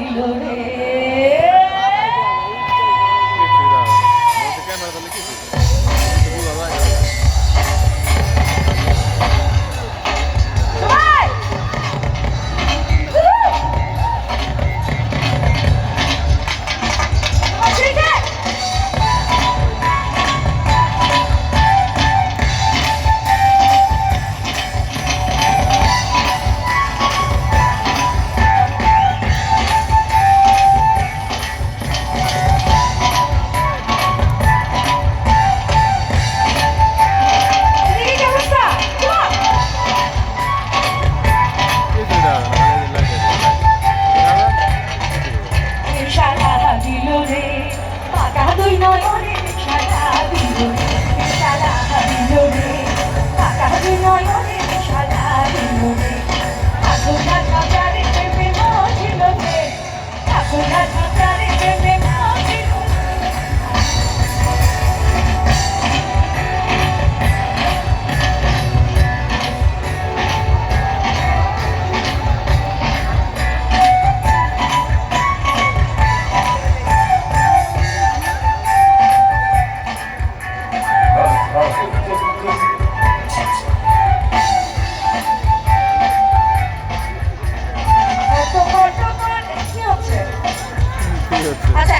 রইল রে Thank you. আচ্ছা